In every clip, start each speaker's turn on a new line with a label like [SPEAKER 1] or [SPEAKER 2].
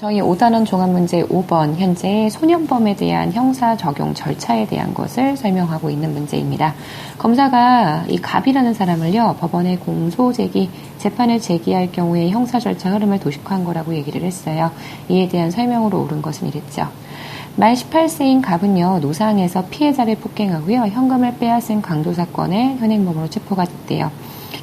[SPEAKER 1] 저희 5단원 종합문제 5번 현재 소년범에 대한 형사 적용 절차에 대한 것을 설명하고 있는 문제입니다. 검사가 이 갑이라는 사람을요 법원에 공소 제기 재판을 제기할 경우에 형사 절차 흐름을 도식화한 거라고 얘기를 했어요. 이에 대한 설명으로 옳은 것은 이랬죠. 만 18세인 갑은요 노상에서 피해자를 폭행하고요 현금을 빼앗은 강도 사건에 현행범으로 체포가 됐대요.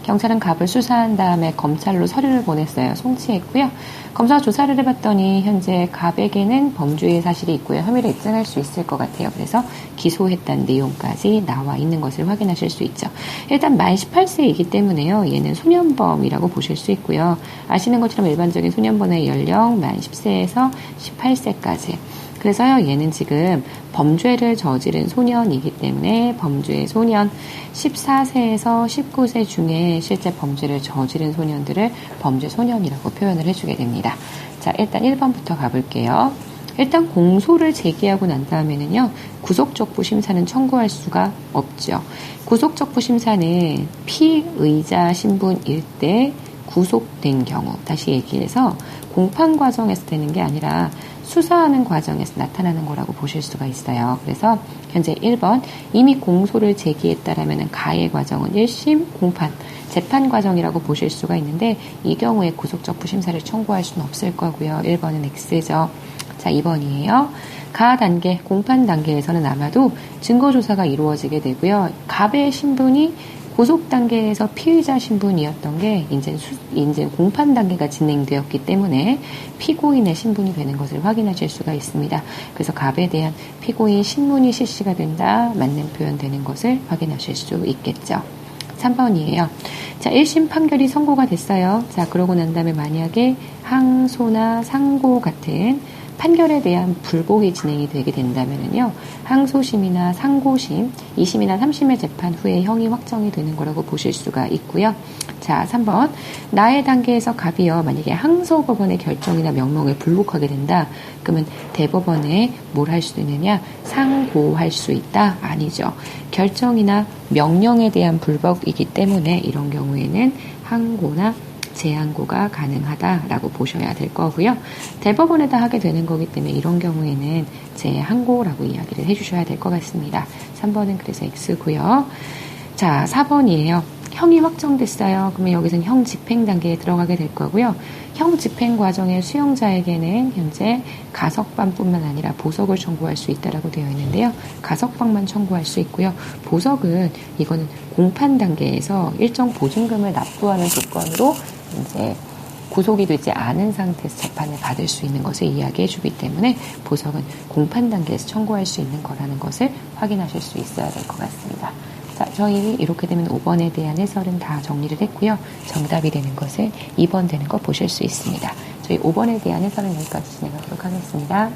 [SPEAKER 1] 경찰은 갑을 수사한 다음에 검찰로 서류를 보냈어요. 송치했고요. 검사가 조사를 해봤더니 현재 갑에게는 범죄의 사실이 있고요. 혐의를 입증할 수 있을 것 같아요. 그래서 기소했다는 내용까지 나와 있는 것을 확인하실 수 있죠. 일단 만 18세이기 때문에요. 얘는 소년범이라고 보실 수 있고요. 아시는 것처럼 일반적인 소년범의 연령 만 10세에서 18세까지 그래서요, 얘는 지금 범죄를 저지른 소년이기 때문에 범죄 소년 14세에서 19세 중에 실제 범죄를 저지른 소년들을 범죄 소년이라고 표현을 해주게 됩니다. 자, 일단 1번부터 가볼게요. 일단 공소를 제기하고 난 다음에는요, 구속적부 심사는 청구할 수가 없죠. 구속적부 심사는 피의자 신분일 때 구속된 경우, 다시 얘기해서 공판 과정에서 되는 게 아니라 수사하는 과정에서 나타나는 거라고 보실 수가 있어요. 그래서 현재 1번 이미 공소를 제기했다라면 가해 과정은 1심 공판 재판 과정이라고 보실 수가 있는데 이 경우에 구속적 부심사를 청구할 수는 없을 거고요. 1번은 X죠. 자, 2번이에요. 가 단계, 공판 단계에서는 아마도 증거조사가 이루어지게 되고요. 갑의 신분이 고속 단계에서 피의자 신분이었던 게 이제 수, 이제 공판 단계가 진행되었기 때문에 피고인의 신분이 되는 것을 확인하실 수가 있습니다. 그래서 갑에 대한 피고인 신문이 실시가 된다 맞는 표현되는 것을 확인하실 수 있겠죠. 3번이에요. 자, 1심 판결이 선고가 됐어요. 자, 그러고 난 다음에 만약에 항소나 상고 같은 판결에 대한 불복이 진행이 되게 된다면요. 항소심이나 상고심, 2심이나 3심의 재판 후에 형이 확정이 되는 거라고 보실 수가 있고요. 자, 3번. 나의 단계에서 갑이요. 만약에 항소법원의 결정이나 명령에 불복하게 된다. 그러면 대법원에 뭘 할 수 있느냐? 상고할 수 있다? 아니죠. 결정이나 명령에 대한 불복이기 때문에 이런 경우에는 항고나 재항고가 가능하다라고 보셔야 될 거고요. 대법원에다 하게 되는 거기 때문에 이런 경우에는 재항고라고 이야기를 해주셔야 될 것 같습니다. 3번은 그래서 X고요. 자, 4번이에요. 형이 확정됐어요. 그러면 여기서는 형 집행 단계에 들어가게 될 거고요. 형 집행 과정의 수용자에게는 현재 가석방뿐만 아니라 보석을 청구할 수 있다라고 되어 있는데요. 가석방만 청구할 수 있고요. 보석은 이거는 공판 단계에서 일정 보증금을 납부하는 조건으로 이제 구속이 되지 않은 상태에서 재판을 받을 수 있는 것을 이야기해 주기 때문에 보석은 공판 단계에서 청구할 수 있는 거라는 것을 확인하실 수 있어야 될 것 같습니다. 자, 저희 이렇게 되면 5번에 대한 해설은 다 정리를 했고요. 정답이 되는 것을 2번 되는 거 보실 수 있습니다. 저희 5번에 대한 해설은 여기까지 진행하도록 하겠습니다.